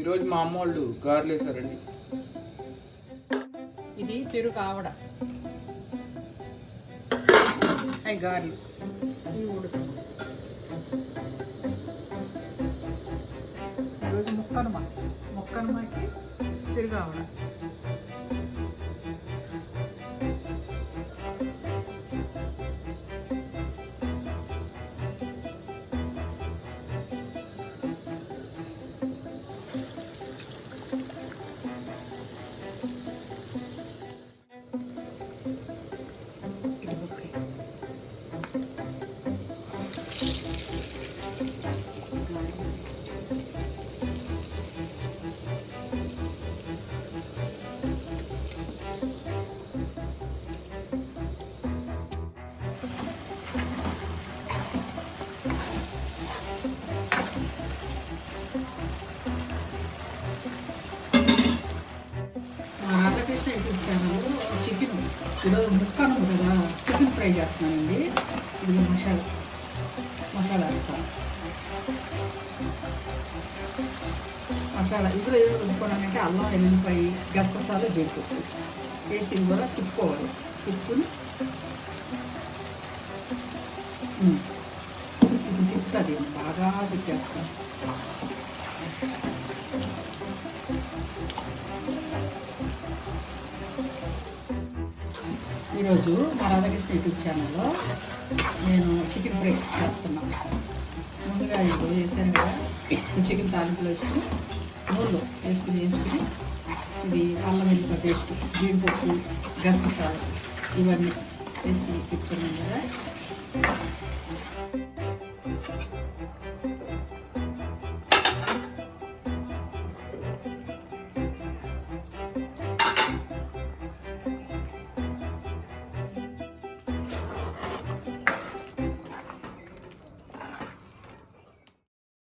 ఈరోజు మా అమ్మ వాళ్ళు గారెలు వేసారండి ఇది పెరుగు ఆవడ. అవి గారెలు. ఇవి ఉడక ఈరోజు ముక్కనుమ ముక్కనుమకి పెరుగు ఆవడ. రాధాకృష్ణ చికెన్ ఈరోజు ముక్కను కదా చికెన్ ఫ్రై చేస్తున్నానండి. ఇది మసాలా మసాలా వేస్తాను. మసాలా ఇందులో ఏమి రుబ్బుకోవాలంటే అల్లం ఎల్లిపాయ గసగసాలు వేసుకోవాలి వేసి కూడా తిప్పుకోవాలి. తిప్పుకుని ఇది తిప్పుతుంది బాగా తిప్పేస్తాను. ఈరోజు మా రాధాకృష్ణ యూట్యూబ్ ఛానల్లో నేను చికెన్ ఫ్రై చేస్తున్నాను. ముందుగా ఇప్పుడు వేసాను కదా చికెన్ తాలింపులో వేసుకుని నూనెలో వేసుకుని వేసుకుని ఇది అల్లం వెల్లుల్లి పేస్ట్ జీడిపప్పు గసగసాలు ఇవన్నీ వేసి పెట్టుకున్నాను కదా.